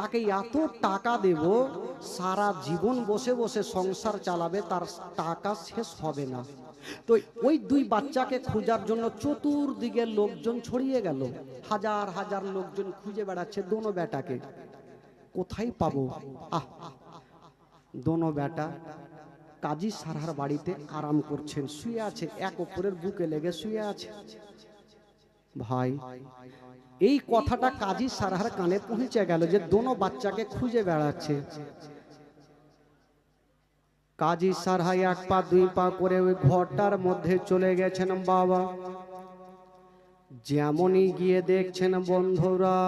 তাকে এত টাকা দেব, সারা জীবন বসে বসে সংসার চালাবে, তার টাকা শেষ হবে না। তো ওই দুই বাচ্চাকে খোঁজার জন্য চতুর্দিকে লোকজন ছড়িয়ে গেল। হাজার হাজার লোকজন খুঁজে বেড়াচ্ছে দোনো বেটাকে কোথায় পাবো? আহ, দোনো বেটা কাজী সারহার বাড়িতে আরাম করছেন। শুয়ে আছে, এক অপরের বুকে লেগে শুয়ে আছে। ভাই এই কথাটা কাজী সারহার কানে পৌঁছে গেল যে দোনো বাচ্চাকে খুঁজে বেড়াচ্ছে। কাজী সারহাই এক পা, দুই পা করে ওই ঘরটার মধ্যে চলে গেছেন বাবা। যেমনই গিয়ে দেখছেন বন্ধুরা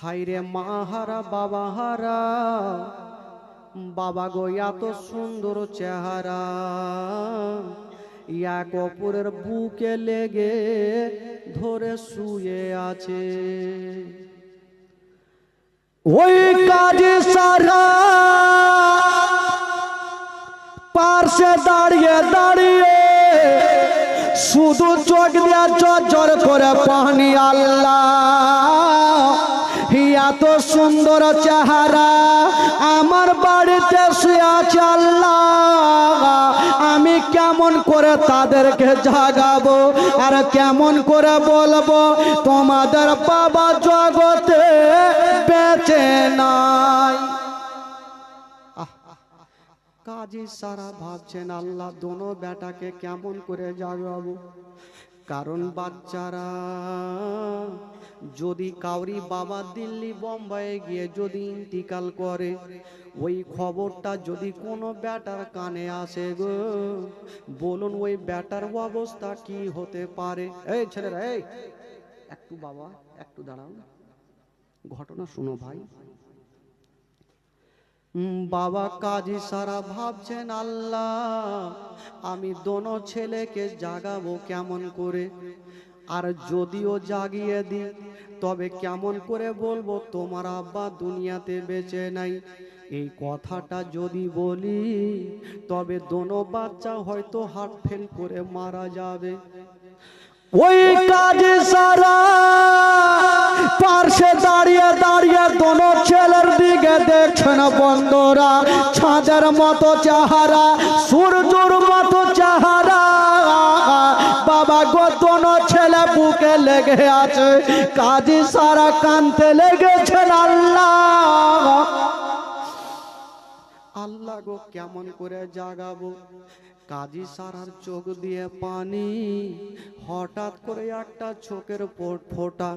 হাইরে মাহারা বাবা হারা বাবা গো, এত সুন্দর চেহারা। এক অপরের বুকে লেগে ধরে শুয়ে আছে। ওই কাজে সারা পার্শ্বে দাঁড়িয়ে দাঁড়িয়ে শুধু চোখ দিয়া চর করে পানি আল্লাহ। এত সুন্দর চেহারা, আমার বাড়িতে শুয়ে আছে আল্লাহ। কেমন করে তাদেরকে জাগাবো? আর কেমন করে বলব, তোমাদের বাবা জগতে বেঁচে নাই। কাজী সারা ভাবছেন আল্লাহ, দোনো বেটাকে কেমন করে জাগাবো? কারণ বাচ্চারা, যদি কাউরি বাবা দিল্লি বোম্বাইয়ে গিয়ে যদি ইন্তিকাল করে, ওই খবরটা যদি কোনো ব্যাটার কানে আসে গো, বলুন ওই ব্যাটার অবস্থা কি হতে পারে? এই ছেলেরা, এই, একটু বাবা, একটু দাঁড়াও ঘটনা শুনো ভাই। বাবা কাজী সারা ভাবছেন, আল্লাহ, আমি দোনো ছেলেকে জাগাবো কেমন করে? আর যদিও জাগিয়ে দিই, তবে কেমন করে বলব, তোমার আব্বা দুনিয়াতে বেঁচে নাই। এই কথাটা যদি বলি, তবে দোনো বাচ্চা হয়তো হার্ট ফেল করে মারা যাবে। ওই কাজে সারা পার্শ্বে দাঁড়িয়ে দাঁড়িয়ে দোনো ছেলের দিকে দেখছেন বন্ধুরা। ছাদের মতো চাহারা, সূর্যর মতো চাহারা। বাবা গো, দোনো ছেলে বুকে লেগে আছে। কাজী সারা কানতে লেগেছেন আল্লাহ। আল্লাহ গো, কেমন করে জাগাবো? কাজী সারার চোখ দিয়ে পানি। হঠাৎ করে একটা চোখের ফোঁটা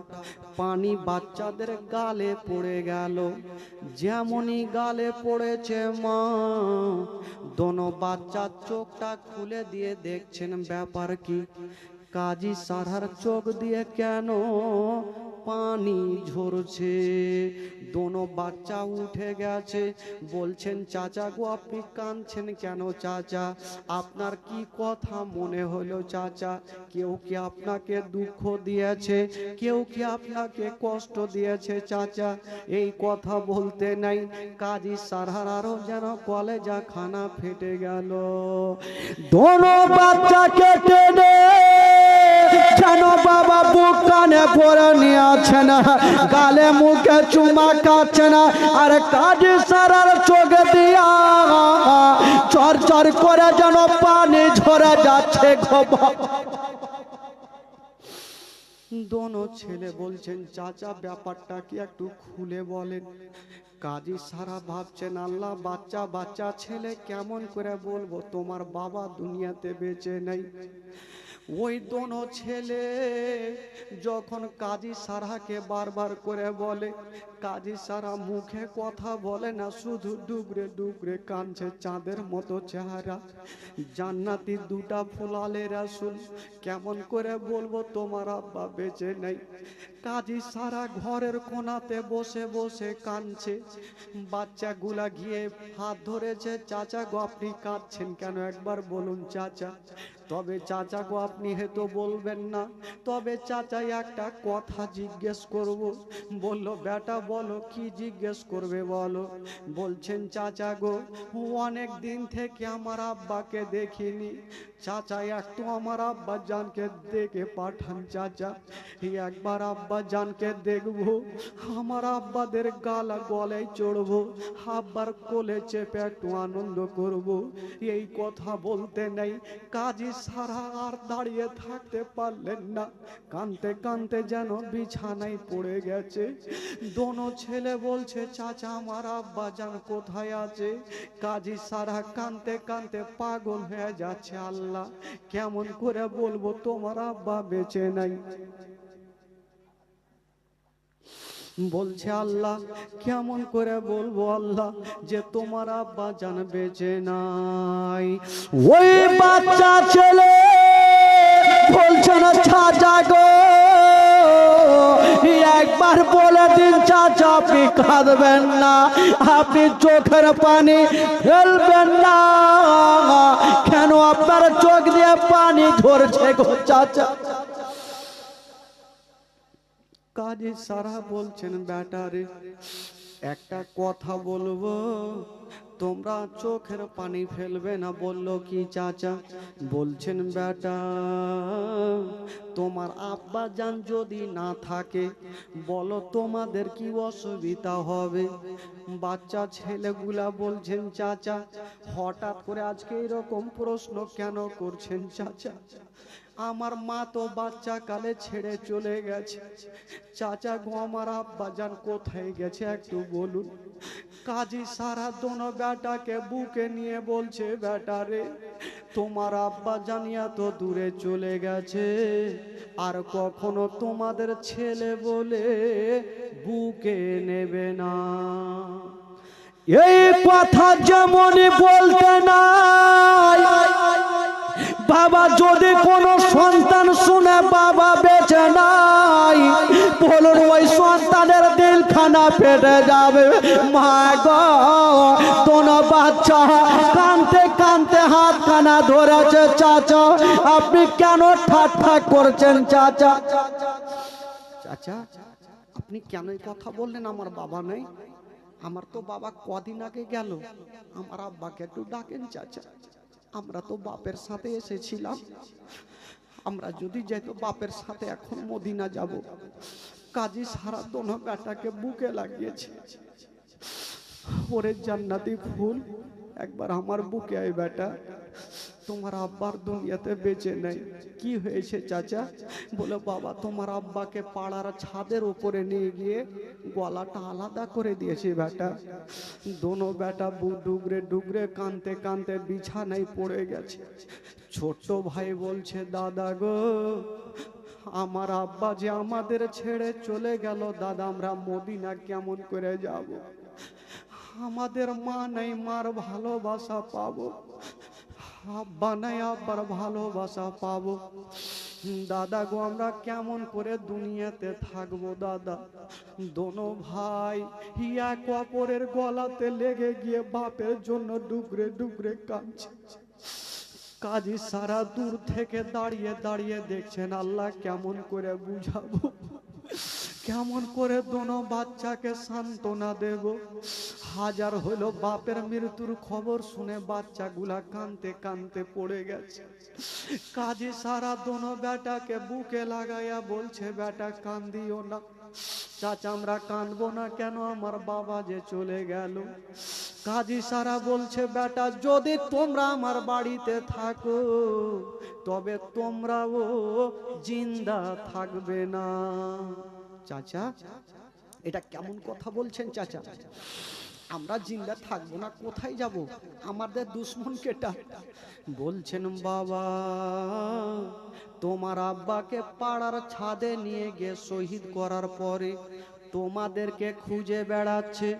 পানি বাচ্চাদের গালে পড়ে গেল। যেমনই গালে পড়েছে মা, দোনো বাচ্চার চোখটা খুলে দিয়ে দেখছেন ব্যাপার কি। কাজী সারার চোখ দিয়ে কেন পানি ঝরছে। দোনো বাচ্চা উঠে গেছে। বলছেন, চাচা গো, আপনি কাঁদছেন কেন চাচা? আপনার কি কথা মনে হলো চাচা? কেউ কি আপনাকে দুঃখ দিয়েছে? কেউ কি আপনাকে কষ্ট দিয়েছে চাচা? এই কথা বলতে নাই। কাজী আরও যেন কলেজা খানা ফেটে গেল। দোনো বাচ্চাকে টেনে যেন বাবা বুক কানে পরে না গালে মুখে চুমা কাচ্ছে না আর কাজে সারার চোখ দিয়া চর চর করে যেন পানি ঝরে যাচ্ছে দোনো ছেলে বলছেন, চাচা, ব্যাপারটা কি একটু খুলে বলেন। কাজী সারা ভাবছেন, আল্লাহ, বাচ্চা বাচ্চা ছেলে, কেমন করে বলব? তোমার বাবা দুনিয়াতে বেঁচে নেই। ওই দোনো ছেলে যখন কাজী সারাকে বারবার করে বলে, কাজী সারা মুখে কথা বলে না, শুধু ডুবরে ডুবরে কাঁদছে চাঁদের মতো চেহারা। জান্নাতি দুটা ফুলালে রাসুল কেমন করে বলব তোমার আব্বা বেঁচে নেই। কাজী সারা ঘরের কোনাতে বসে বসে কাঁদছে। বাচ্চাগুলা গিয়ে হাত ধরেছে, চাচা গো, আপনি কাঁদছেন কেন? একবার বলুন, চাচা। তবে চাচা গো আপনি হেতো বলবেন না। তবে চাচাই একটা কথা জিজ্ঞেস করব। বলল, বেটা, বলো, কি জিজ্ঞেস করবে বলো? বলছেন চাচা গো অনেক দিন থেকে আমার আব্বাকে দেখিনি। চাচা একটু আমার আব্বা জানকে দেখে পাঠান চাচা। একবার আব্বা জানকে দেখব, আমার আব্বাদের গালা গলায় চড়বো, আব্বার কোলে চেপে একটু আনন্দ করব। এই কথা বলতে নেই, কাজী সারা আর দাঁড়িয়ে থাকতে পারলেন না। কানতে কানতে যেন বিছানায় পড়ে গেছে। দোনো ছেলে বলছে, চাচা, আমার আব্বা জান কোথায় আছে? কাজী সারা কানতে কানতে পাগল হয়ে যাচ্ছে, আল্লাহ কেমন করে বলব, তোমার আব্বা বেঁচে নাই। বলছে আল্লাহ, কেমন করে বলব আল্লাহ, যে তোমার আব্বা জান বেঁচে নাই। ওই বাচ্চা ছেলে বলছে না, চাচা গো, একবার বলে দিন, চাচা, আপনি কাঁদবেন না, আপনি চোখের পানি ফেলবেন না। আপনার চোখ দিয়ে পানি ধরছে গো চাচা। কাজে সারা বলছেন ব্যাটারে একটা কথা বলব। তোমরা চোখের পানি ফেলবে না, বলল, কি চাচা? বলছেন, বেটা, তোমার আব্বা জান যদি না থাকে, বলো তোমাদের কি অসুবিধা হবে? বাচ্চা ছেলেগুলা বলছেন, চাচা, হঠাৎ করে আজকে এরকম প্রশ্ন কেন করছেন, চাচা? আমার মা তো বাচ্চা কালে ছেড়ে চলে গেছে। চাচা গো, আমার আব্বা যান কোথায় গেছে, একটু বলুন? কাজী সারা দোনো বেটাকে বুকে নিয়ে বলছে, বেটা রে, তোমার আব্বা জানিয়া তো দূরে চলে গেছে। আর কখনো তোমাদের ছেলে বলে বুকে নেবে না। এই কথা যেমন বলতে নাই বাবা, যদি কোনো সন্তান শুনে বাবা বেঁচে নাই, বলুন ওই সন্তানের দিলখানা ফেটে যাবে। মা গো তোর বাচ্চা, কানতে কানতে হাত খানা ধরেছে চাচা, আপনি কেন ঠাট্টা করছেন চাচা? চাচা, আপনি কেন কথা বললেন? আমার বাবা নেই। আমার তো বাবা কদিন আগে গেল। আমার আব্বাকে একটু ডাকেন, চাচা। আমরা তো বাপের সাথে এসেছিলাম। আমরা যদি যেত বাপের সাথে এখন মদিনা যাব। কাজী সারা দোনো বেটাকে বুকে লাগিয়েছে। ওরে জান্নাতি ফুল, একবার আমার বুকে আয় বেটা। তোমার আব্বার দুনিয়াতে বেঁচে নেই। কি হয়েছে চাচা? বলে, বাবা, তোমার আব্বাকে পাড়ার ছাদের উপরে নিয়ে গিয়ে গলাটা আলাদা করে দিয়েছে বেটা। দোনো বেটা বু- ডুগরে ডুগরে কানতে কানতে বিছানায় পড়ে গেছে। ছোট্ট ভাই বলছে, দাদা গো, আমার আব্বা যে আমাদের ছেড়ে চলে গেল, দাদা, আমরা মদিনা কেমন করে যাব? আমাদের মা নাই, মার ভালোবাসা পাবো। আব্বা নাই, আব্বার ভালোবাসা পাবো। দাদা গো, আমরা কেমন করে দুনিয়াতে থাকব, দাদা? দোনো ভাই এক অপরের গলাতে লেগে গিয়ে বাপের জন্য ডুগরে ডুগরে কাঁদছে। কাজী সারা দূর থেকে দাঁড়িয়ে দাঁড়িয়ে দেখছেন, আল্লাহ কেমন করে বুঝাবো? কেমন করে দোনো বাচ্চাকে সান্ত্বনা দেব? হাজার হলো বাপের মৃত্যুর খবর শুনে বাচ্চাগুলা কানতে কানতে পড়ে গেছে। কাজী সারা দোনো বেটাকে বুকে লাগাইয়া বলছে, বেটা, কান্দিও না। চাচা, আমরা কাঁদবো না কেন? আমার বাবা যে চলে গেল। কাজী সারা বলছে, বেটা, যদি তোমরা আমার বাড়িতে থাকো, তবে তোমরাও জিন্দা থাকবে না। চাচা, এটা কেমন কথা বলছেন চাচা? আমরা জিন্দা থাকব না, কোথায় যাব? আমাদের দুশ্মন কেটা বলছেন, বাবা, তোমার আব্বাকে পাড়ার ছাদে নিয়ে গিয়ে শহীদ করার পরে তোমাদেরকে খুঁজে বেড়াচ্ছে।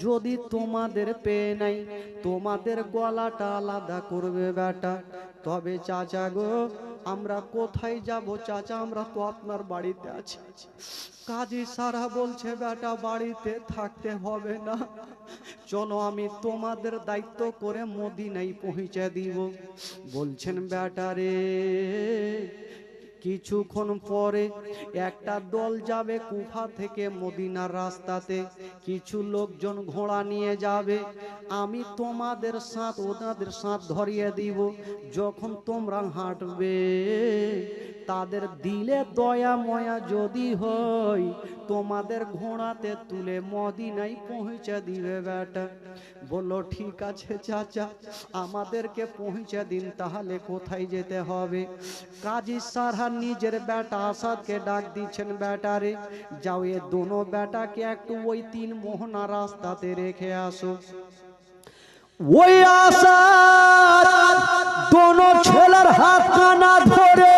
যদি তোমাদের পেয়ে নাই, তোমাদের গলাটা আলাদা করবে বেটা। তবে চাচা গো আমরা কোথায় যাব চাচা? আমরা তো আপনার বাড়িতে আছি। কাজী সারা বলছে, বেটা, বাড়িতে থাকতে হবে না। চলো, আমি তোমাদের দায়িত্ব করে মোদিনাই পৌঁছে দিব। বলছেন, বেটা রে কিছুক্ষণ পরে একটা দল যাবে কুফা থেকে মদিনার রাস্তাতে। কিছু লোকজন ঘোড়া নিয়ে যাবে। আমি তোমাদের সাথ, ওনাদের সাথ ধরিয়ে দিব। যখন তোমরা হাঁটবে, তাদের দিলে দয়া, ময়া যদি হয় তোমাদের ঘোড়াতে তুলে মদিনায় পৌঁছে দিবে বেটা। বলল, ঠিক আছে চাচা, আমাদেরকে পৌঁছে দিন, তাহলে কোথায় যেতে হবে? কাজী সারহা নিজের বেটা আসাদকে ডাক দিচ্ছেন বেটারে যাও এ দোনো বেটাকে একটু ওই তিন মোহনা রাস্তাতে রেখে আসো। ওই আসাদ দোনো ছেলের হাত ধরে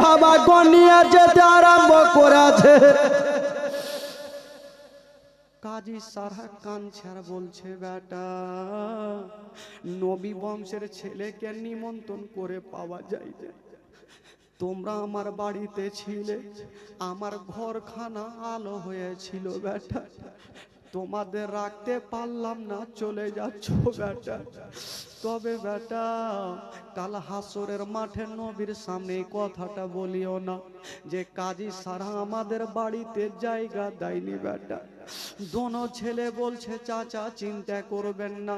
বাবা গনিয়া যেতে আরম্ভ করেছে। কাজী সারা কাঞ্ছার বলছে, বেটা, নবী বংশের ছেলেকে নিমন্ত্রণ করে পাওয়া যায়। তোমরা আমার বাড়িতে ছিলে, আমার ঘরখানা আলো হয়েছিল, বেটা। তোমাদের রাখতে পারলাম না, চলে যাচ্ছ, বেটা। তবে বেটা, কাল হাসরের মাঠে নবীর সামনে কথাটা বলিও না, যে কাজী সারা আমাদের বাড়িতে জায়গা দেয়নি বেটা। দোনো ছেলে বলছে, চাচা, চিন্তা করবেন না,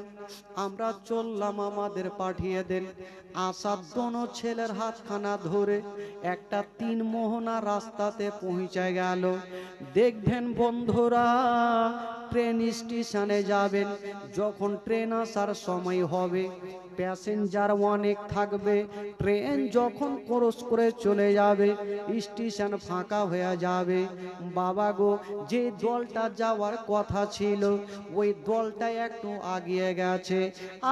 আমরা চললাম আমাদের পাঠিয়ে দেন। আসাদ দোনো ছেলের হাতখানা ধরে একটা তিন মোহনা রাস্তাতে পৌঁছে গেল। দেখবেন বন্ধুরা, ট্রেন স্টেশনে যাবেন, যখন ট্রেন আসার সময় হবে going. প্যাসেঞ্জার অনেক থাকবে। ট্রেন যখন ক্রস করে চলে যাবে স্টেশন ফাঁকা হয়ে যাবে। বাবা গো, যে দলটা যাওয়ার কথা ছিল, ওই দলটা একটু আগিয়ে গেছে।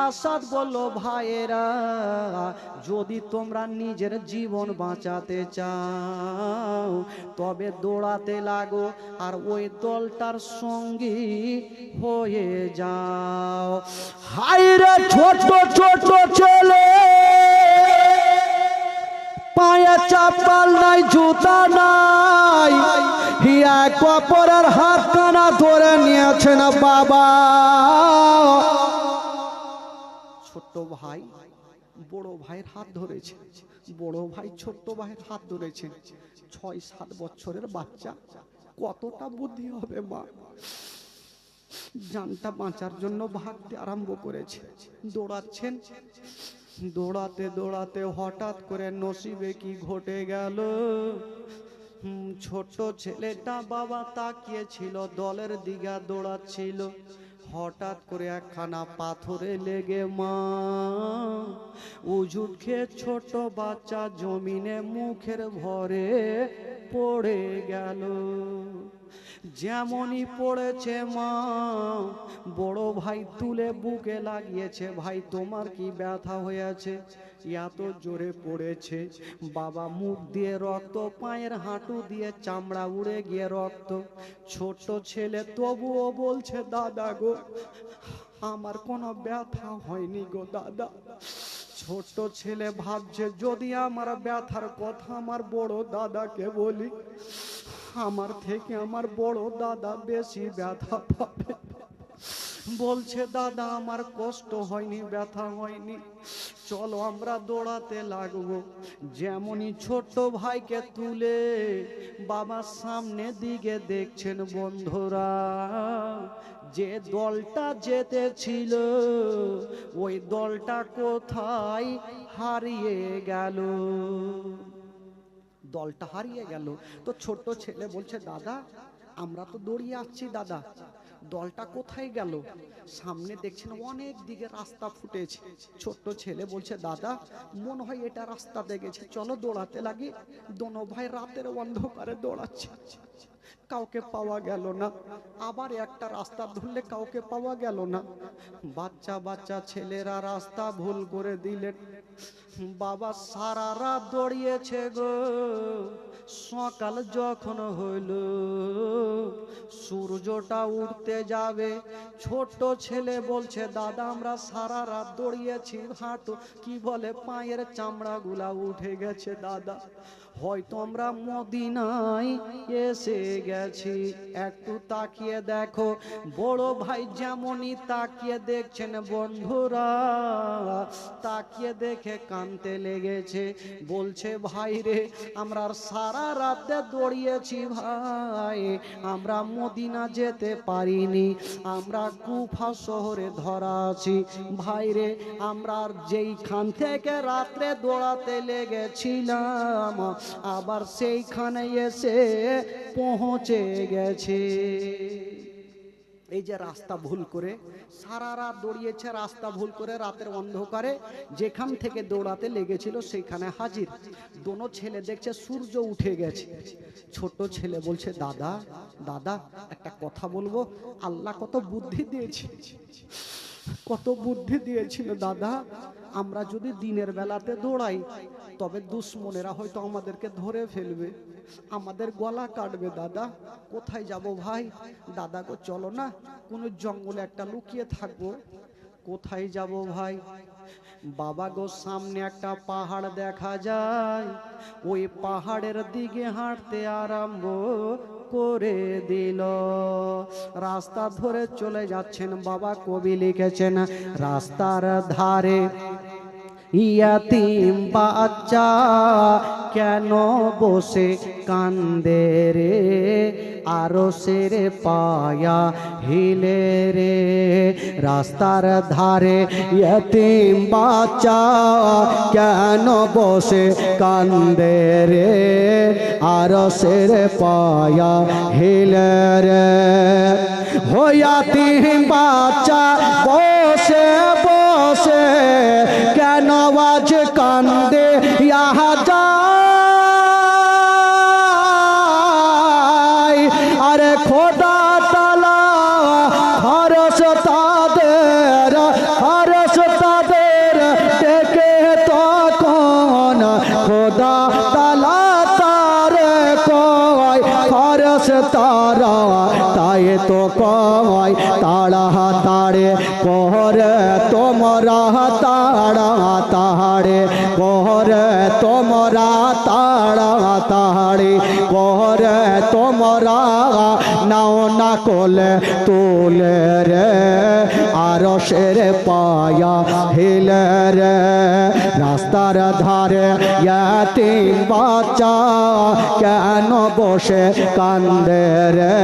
আসাদ বলল, ভাইয়েরা, যদি তোমরা নিজের জীবন বাঁচাতে চাও, তবে দৌড়াতে লাগো আর ওই দলটার সঙ্গী হয়ে যাও। হাইরে ছোট ছোট ছেলে। পায়ে চাপাল নাই, জুতা নাই। হিয়া কপরের হাত কানা ধরে নিয়েছেন বাবা। ছোট্ট ভাই, বড় ভাইয়ের হাত ধরেছে। বড় ভাই ছোট্ট ভাইয়ের হাত ধরেছে। ছয় সাত বছরের বাচ্চা। কতটা বুদ্ধি হবে মা? জানটা বাঁচার জন্য ভাগতে আরম্ভ করেছে। দৌড়াচ্ছেন। দৌড়াতে দৌড়াতে হঠাৎ করে নসিবে কি ঘটে গেল? ছোট ছেলেটা বাবা তাকিয়েছিল, দলের দিঘা দৌড়াচ্ছিল। হঠাৎ করে একখানা পাথরে লেগে মা উজুট খেয়ে ছোট বাচ্চা জমিনে মুখের ভরে পড়ে গেল। যেমনই পড়েছে মা, বড় ভাই তুলে বুকে লাগিয়েছে, ভাই তোমার কি ব্যথা হয়েছে? এত জোরে পড়েছে, বাবা মুখ দিয়ে রক্ত, পায়ের হাঁটু দিয়ে চামড়া উড়ে গিয়ে রক্ত। ছোট ছেলে তবুও বলছে, দাদা গো, আমার কোনো ব্যথা হয়নি গো দাদা। ছোট ছেলে ভাবছে, যদি আমার ব্যথার কথা আমার বড় দাদাকে বলি আমার থেকে আমার বড় দাদা বেশি ব্যথা পাবে। বলছে, দাদা, আমার কষ্ট হয়নি, ব্যথা হয়নি। চলো আমরা দৌড়াতে লাগবো। যেমনই ছোট্ট ভাইকে তুলে বাবার সামনে দিকে দেখছেন বন্ধুরা, যে দলটা যেতেছিল ওই দলটা কোথায় হারিয়ে গেল? দলটা হারিয়ে গেল। তো ছোট্ট ছেলে বলছে, দাদা, আমরা তো দৌড়িয়ে আসছি, দাদা। দলটা কোথায় গেল? সামনে দেখছেন অনেক দিকে রাস্তা ফুটেছে। ছোট্ট ছেলে বলছে, দাদা, মনে হয় এটা রাস্তাতে গেছে। চলো দৌড়াতে লাগে। দোনো ভাই রাতের অন্ধকারে দৌড়াচ্ছে। কাউকে পাওয়া গেল না। আবার একটা রাস্তা ধরলে কাউকে পাওয়া গেল না। বাচ্চা বাচ্চা ছেলেরা রাস্তা ভুল করে দিলেন বাবা সারা রাত দৌড়িয়েছে গো। সকাল যখন হইল, সূর্যটা উঠতে যাবে। ছোট্ট ছেলে বলছে, দাদা, আমরা সারা রাত দৌড়িয়েছি, হাঁটু কি বলে, পায়ের চামড়া গুলা উঠে গেছে, দাদা। হয়তো আমরা মদিনায় এসে গেছি। একটু তাকিয়ে দেখো, বড় ভাই যেমনই তাকিয়ে দেখছেন বন্ধুরা, তাকিয়ে দেখে কানতে লেগেছে। বলছে, ভাই রে, আমরা সারা রাতে দৌড়িয়েছি ভাই, আমরা মদিনা যেতে পারিনি, আমরা কুফা শহরে ধরা আছি। ভাই রে, আমরা যেইখান থেকে রাত্রে দৌড়াতে লেগেছিলাম আবার সেইখানে এসে পৌঁছে গেছে। এই যে রাস্তা ভুল করে, সারা রাত দৌড়িয়েছে রাস্তা ভুল করে, রাতের অন্ধকারে যেখান থেকে দৌড়াতে লেগেছিল সেইখানে হাজির। দোনো ছেলে দেখছে সূর্য উঠে গেছে। ছোট ছেলে বলছে, দাদা দাদা, একটা কথা বলব, আল্লাহ কত বুদ্ধি দিয়েছে। কত বুদ্ধি দিয়েছিল, দাদা? আমরা যদি দিনের বেলাতে দৌড়াই, তবে দুশ্মনেরা হয়তো আমাদেরকে ধরে ফেলবে। আমাদের গলা কাটবে, দাদা। কোথায় যাব ভাই? দাদা গো, চলো না। কোনো জঙ্গলে একটা লুকিয়ে থাকব। কোথায় যাব ভাই? বাবা গো, সামনে একটা পাহাড় দেখা যায়। ওই পাহাড়ের দিকে হাঁটতে আরম্ভ করে দিল। রাস্তা ধরে চলে যাচ্ছেন বাবা কবি লিখেছেন, রাস্তার ধারে ইয়াতিম বাচ্চা কেন বসে কান্দে রে? আরও সেরে পায়া হিলে রে রাস্তার ধারে ইয়াতিম বাচ্চা কেন বসে কান্দে রে আরও সেরে পায়া হিলে রে হইয়াতিম বাচ্চা বসে বসে কেন আজ কান্দে তোমরা নাও না কোলে তোলে রে আর সের পায়া হিলে রে। রাস্তার ধারে ইয়াতিম বাচ্চা কেন বসে কান্দে রে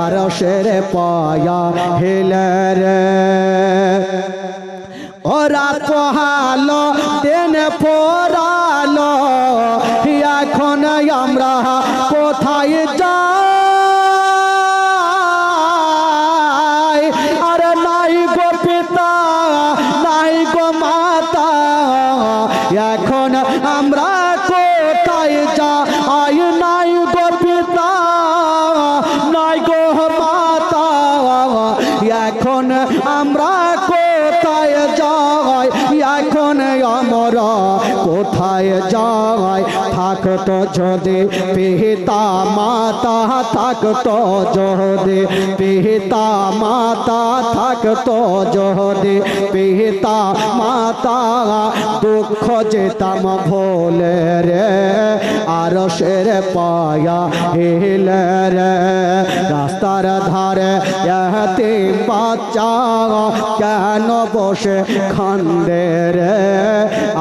আর সের পায়া হিলে রে। ওরা পোহালো দেন পোরালো থাকতো যদি পিতা মাতা থাকতো যদি, পিতা মাতা থাকতো যদি, পিতা মাতা দুঃখ যেতাম ভোলে রে আর সের পায়া হিলে রে। রাস্তার ধারে এতিম বাচ্চা, কেন বসে খান্দে রে?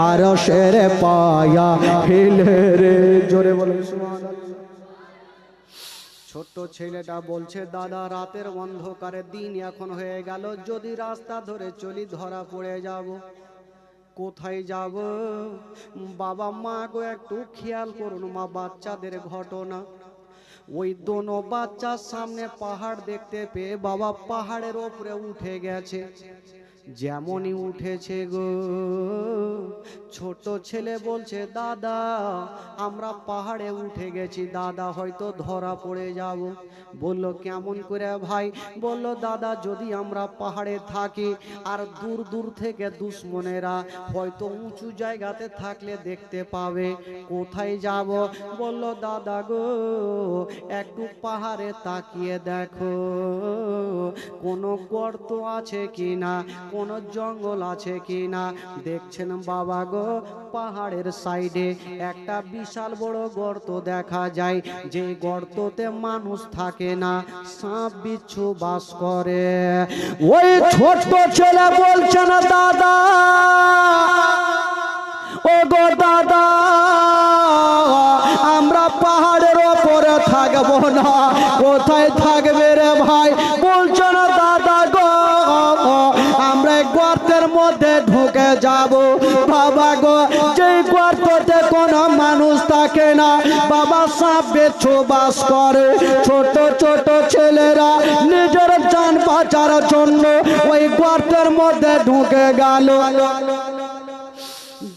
আর সের পায়া হিলে রে। জোরে বলে ছোট্ট ছেলেটা বলছে, দাদা, রাতের অন্ধকারে দিন এখন হয়ে গেল। যদি রাস্তা ধরে চলি, ধরা পড়ে যাব। কোথায় যাব? বাবা, মা গো, একটু খেয়াল করুন, মা, বাচ্চাদের ঘটনা। ওই দোনো বাচ্চার সামনে পাহাড় দেখতে পেয়ে বাবা পাহাড়ের ওপরে উঠে গেছে। যেমনই উঠেছে গো। ছোট ছেলে বলছে, দাদা, আমরা পাহাড়ে উঠে গেছি। দাদা হয়তো ধরা পড়ে যাব। বলল, কেমন করে ভাই? বলল, দাদা, যদি আমরা পাহাড়ে থাকি আর দূর দূর থেকে দুশ্মনেরা হয়তো উঁচু জায়গাতে থাকলে দেখতে পাবে, কোথায় যাব? বলল, দাদা গো, একটু পাহাড়ে তাকিয়ে দেখো, কোনো গর্ত আছে কি না কোনো জঙ্গল আছে কি না দেখছেন বাবা গো, পাহাড়ের সাইডে একটা বিশাল বড় গর্ত দেখা যায়। যে গর্ততে মানুষ থাকে না, সাপ, বিচ্ছু বাস করে। ওই ছোট্ট ছেলে বলছে না, দাদা ও গো দাদা, আমরা পাহাড়ের ওপরে থাকব না, কোথায় থাকবে? যাব। বাবা গো যে গর্ততে কোনো মানুষ থাকে না, বাবা সাপ বেছো বাস করে। ছোট ছোট ছেলেরা নিজের যান পাচার জন্য ওই গর্তের মধ্যে ঢুকে গেল।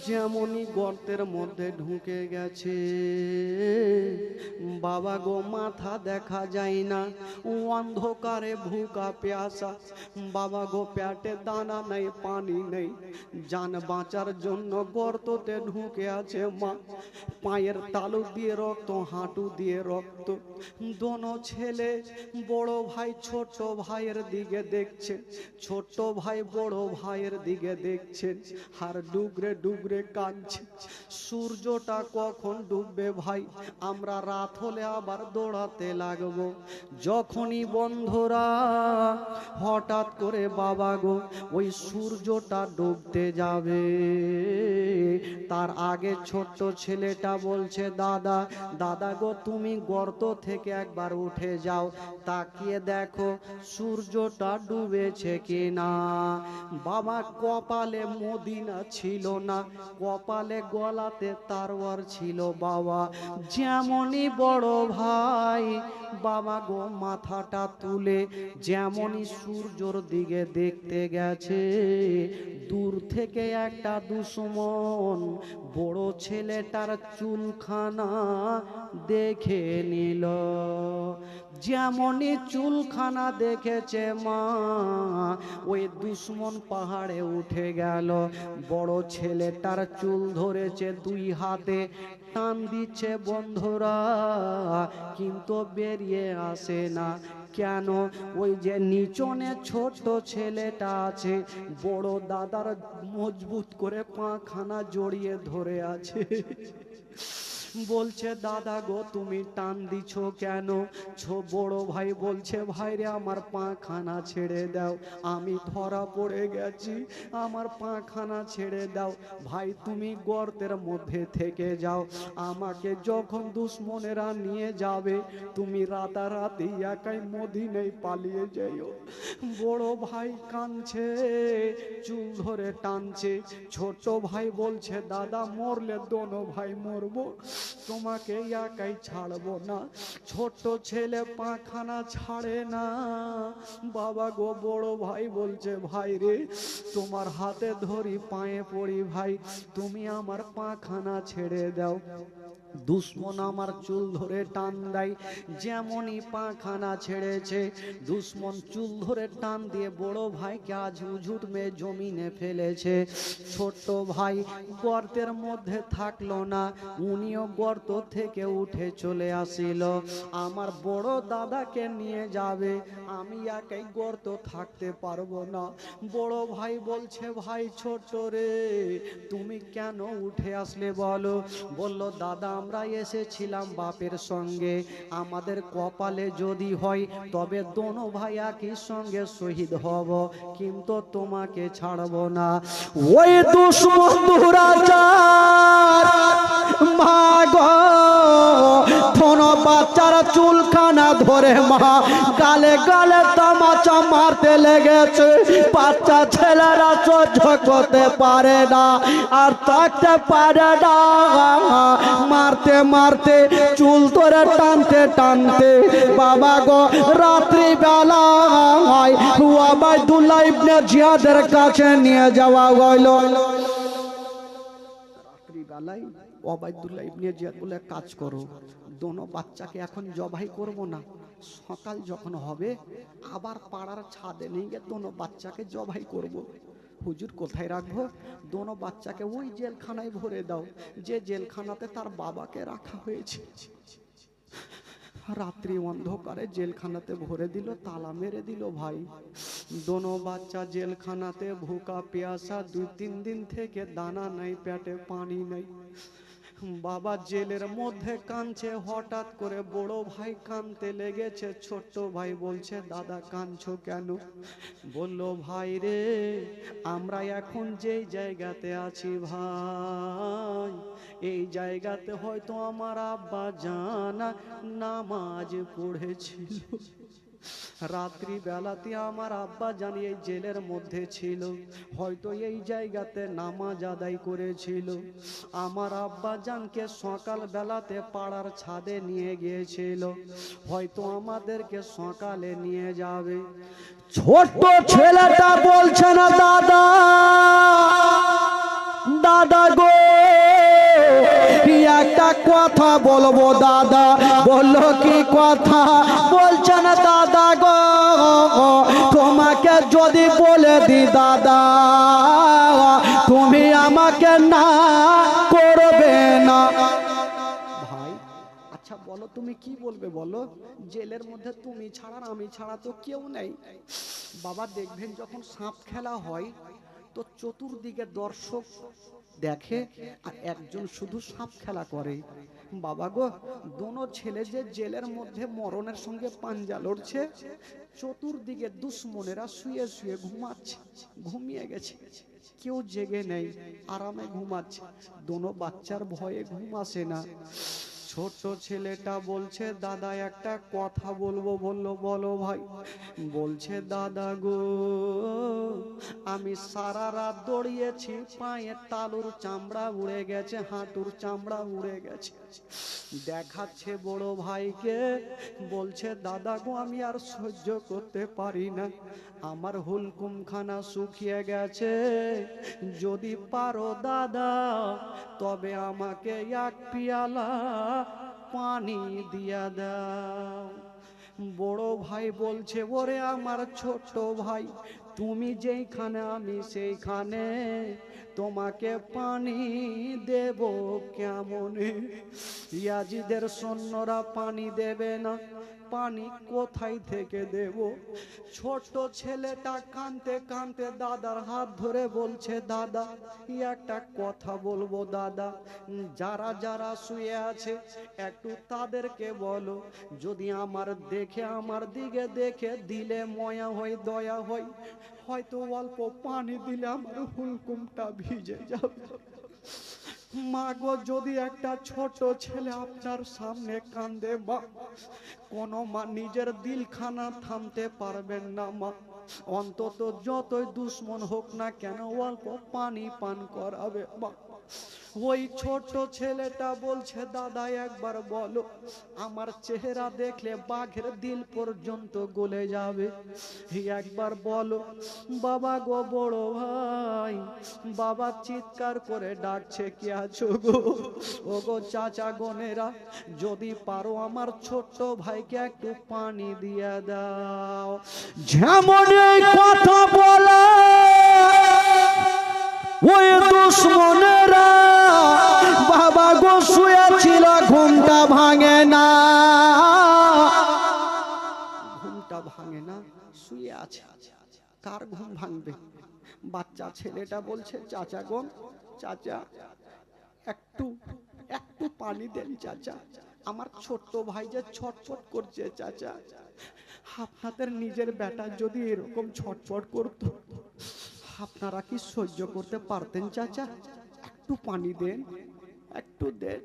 যেমনই গর্তের মধ্যে ঢুকে গেছে। বাবা গো, মাথা দেখা যায় না। অন্ধকারে ভুকা পেয়াসা। বাবা গো, প্যাটে দানা নেই, পানি নেই। যান বাঁচার জন্য গর্ততে ঢুকে আছে মা। পায়ের তালু দিয়ে রক্ত, হাঁটু দিয়ে রক্ত। দোনো ছেলে, বড় ভাই ছোট ভাইয়ের দিকে দেখছে। ছোট ভাই, বড় ভাইয়ের দিকে দেখছেন আর ডুগরে ডুগরে কাঁদছে সূর্যটা কখন ডুববে ভাই? আমরা রাত হলে আবার দৌড়াতে লাগবো। যখনই বন্ধুরা হঠাৎ করে বাবা গো, ওই সূর্যটা ডুবতে যাবে। তার আগে ছোট্ট ছেলেটা বলছে, দাদা দাদা গো, তুমি গর্ত থেকে একবার উঠে যাও। তাকিয়ে দেখো সূর্যটা ডুবেছে কি না বাবা কপালে মদিনা ছিল না। কপালে গলাতে তারওয়ার ছিল বাবা। যেমনই বড় ভাই, বাবা গো মাথাটা তুলে যেমনই সূর্যর দিকে দেখতে গেছে, দূর থেকে একটা দুশ্মন বড় ছেলেটার চুলখানা দেখে নিল। যেমনই চুলখানা দেখেছে মা, ওই দুশ্মন পাহাড়ে উঠে গেল। বড় ছেলেটার চুল ধরেছে দুই হাতে, টান দিচ্ছে, বন্ধুরা, কিন্তু বেরিয়ে আসে না। কেন? ওই যে নিচনে ছোট ছেলেটা আছে, বড় দাদার মজবুত করে পাখানা জড়িয়ে ধরে আছে। বলছে, দাদা গো, তুমি টান দিছ কেন? ছো বড় ভাই বলছে, ভাই রে, আমার পাখানা ছেড়ে দাও। আমি ধরা পড়ে গেছি, আমার পাখানা ছেড়ে দাও। ভাই, তুমি গর্তের মধ্যে থেকে যাও। আমাকে যখন দুশ্মনেরা নিয়ে যাবে, তুমি রাতারাতি একাই মদিনেই পালিয়ে যাইও বড় ভাই কাঁদছে, চুল ধরে টানছে। ছোট ভাই বলছে, দাদা, মরলে দোনো ভাই মরবো। তোমাকে একাই ছাড়বো না। ছোট ছেলে পাখানা ছাড়ে না। বাবা গো, বড় ভাই বলছে, ভাই রে, তোমার হাতে ধরি, পায়ে পড়ি ভাই। তুমি আমার পাখানা ছেড়ে দাও। দুশ্মন আমার চুল ধরে টান দেয়, যেমনই পাখানা ছেড়েছে। দুশ্মন চুল ধরে টান দিয়ে বড় ভাইকে আজ উজুত মেয়ে জমিনে ফেলেছে। ছোট্ট ভাই গর্তের মধ্যে থাকল না, উনিও গর্ত থেকে উঠে চলে আসিল। আমার বড় দাদাকে নিয়ে যাবে, আমি একাই গর্ত থাকতে পারব না। বড় ভাই বলছে, ভাই ছোট রে, তুমি কেন উঠে আসলে বলো? বলল, দাদা আমরা এসেছিলাম বাপের সঙ্গে। আমাদের কপালে যদি হয়, তবে দোনো ভাই একই সঙ্গে শহীদ হব। কিন্তু তোমাকে ছাড়বো না। ওই দুশ্মন বাচ্চার চুলখানা ধরে মা, গালে গালে তামাচা মারতে লেগেছে। বাচ্চা ছেলেরা সহ্য করতে পারে না আর থাকতে পারে না। মারতে মারতে, চুল ধরে টানতে টানতে। বাবা গো রাত্রি বেলা জিয়াদের কাছে নিয়ে যাওয়া হইল। সকাল যখন হবে, আবার পাড়ার ছাদে নিয়ে গিয়ে দোনো বাচ্চাকে জবাই করব। হুজুর কোথায় রাখব? দোনো বাচ্চাকে ওই জেলখানায় ভরে দাও, যে জেলখানাতে তার বাবাকে রাখা হয়েছে। রাত্রি অন্ধকারে জেলখানাতে ভরে দিল, তালা মেরে দিল ভাই। দোনো বাচ্চা জেলখানাতে ভুকা, পেয়াসা, দুই তিন দিন থেকে দানা নাই, পেটে পানি নেই। বাবা জেলের মধ্যে কাঁদছে, হঠাৎ করে বড় ভাই কাঁদতে লেগেছে, ছোট্ট ভাই বলছে, দাদা, কাঁদছো কেন? বলল, ভাই রে, আমরা এখন যেই জায়গাতে আছি ভাই, এই জায়গাতে হয়তো আমার আব্বা জানা নামাজ পড়েছিল। রাত্রি বেলাতে আমার আব্বা জানি এই জেলের মধ্যে ছিল। হয়তো এই জায়গাতে নামাজ আদায় করেছিল। আমার আব্বা জানকে সকাল বেলাতে পাড়ার ছাদে নিয়ে গিয়েছিল। হয়তো আমাদেরকে সকালে নিয়ে যাবে। ছোট্ট ছেলেটা বলছে না, দাদা দাদা গো। একটা কথা বলব দাদা। বলল কি কথা বলছে না দাদা গো? তোমাকে যদি বলে দি দাদা, তুমি আমাকে না করবে না। ভাই আচ্ছা বলো, তুমি কি বলবে বলো? জেলের মধ্যে তুমি ছাড়া আমি ছাড়া তো কেউ নেই। বাবা দেখবেন যখন সাপ খেলা হয়, তো চতুর্দিকে দর্শক দেখে আর একজন শুধু সাপ খেলা করে। বাবা গো, দোনো ছেলে যে জেলের মধ্যে মরণের সঙ্গে পাঞ্জা লড়ছে, চতুর্দিকে দুশ্মনেরা শুয়ে শুয়ে ঘুমাচ্ছে, ঘুমিয়ে গেছে। কেউ জেগে নেই, আরামে ঘুমাচ্ছে। দোনো বাচ্চার ভয়ে ঘুম আসে না। ছোট ছেলেটা বলছে, দাদা, একটা কথা বলব। বলল, বলো ভাই। বলছে, দাদা গো, আমি সারা রাত দৌড়িয়েছি পায়ের তালুর চামড়া উড়ে গেছে, হাঁটুর চামড়া উড়ে গেছে। দেখাচ্ছে বড় ভাইকে, বলছে, দাদা গো, আমি আর সহ্য করতে পারি না। আমার হুলকুমখানা শুকিয়ে গেছে। যদি পারো দাদা, তবে আমাকে এক পিয়ালা পানি দিয়া দাও। বড় ভাই বলছে, ওরে আমার ছোট ভাই, তুমি যেইখানে, আমি সেইখানে। তোমাকে পানি দেব কেমন? ইয়াজিদের সৈন্যরা পানি দেবে না। পানি কোথায় থেকে দেব? ছোট ছেলেটা কানতে কানতে দাদার হাত ধরে বলছে, দাদা, একটা কথা বলব দাদা, যারা যারা শুয়ে আছে একটু তাদেরকে বলো, যদি আমার দেখে আমার দিকে দেখে দিলে ময়া হয় দয়া হয় হয়তো অল্প পানি দিলে আমার হুলকুমটা ভিজে যাবে। মা গো, যদি একটা ছোট ছেলে আপনার সামনে কান্দে, মা, কোন মা নিজের দিলখানা থামতে পারবেন না, মা। অন্তত যতই দুশ্মন হোক না কেন, অল্প পানি পান করাবে, মা। ওই ছোট ছেলেটা বলছে, দাদা, একবার বলো, আমার চেহারা দেখলে বাঘের দিল পর্যন্ত গলে যাবে। একবার বলো, বাবা গো, বড় ভাই, বাবা চিৎকার করে ডাকছে, কি আছো গো? ও গো চাচা গনেরা, যদি পারো আমার ছোট্ট ভাইকে একটু পানি দিয়ে দাও। যেমন কথা বলা ওই দুশ্মনেরা বাবা গো শুয়েছিল, ঘুমটা ভাঙে না। ঘুমটা ভাঙে না, শুয়ে আছে। কার ঘুম ভাঙবে? বাচ্চা ছেলেটা বলছে, চাচা গো, চাচা, একটু একটু পানি দেন, চাচা। আমার ছোট্ট ভাই যে ছটফট করছে, চাচা। আপনাদের নিজের বেটা যদি এরকম ছটফট করতো আপনারা কি সহ্য করতে পারতেন, চাচা? একটু পানি দেন। একটু দেন।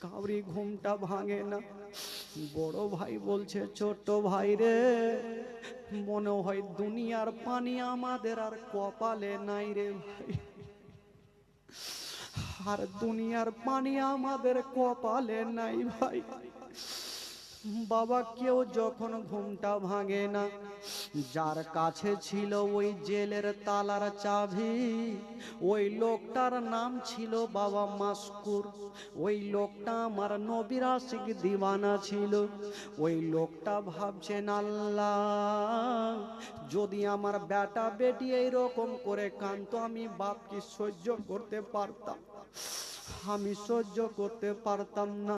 কাউরি ঘুমটা ভাঙে না। বড় ভাই বলছে, ছোট ভাই রে, মনে হয় দুনিয়ার পানি আমাদের আর কপালে নাই রে ভাই। আর দুনিয়ার পানি আমাদের কপালে নাই ভাই। বাবা, কেউ যখন ঘুমটা ভাঙে না, যার কাছে ছিল ওই জেলের তালার চাবি, ওই লোকটার নাম ছিল বাবা মাসকুর, ওই লোকটা আমার নবীর আশিক দিওয়ানা ছিল। ওই লোকটা ভাবছেন, আল্লাহ, যদি আমার বেটা বেটি এইরকম করে কান্ত আমি বাপকে সহ্য করতে পারতাম। আমি সহ্য করতে পারতাম না।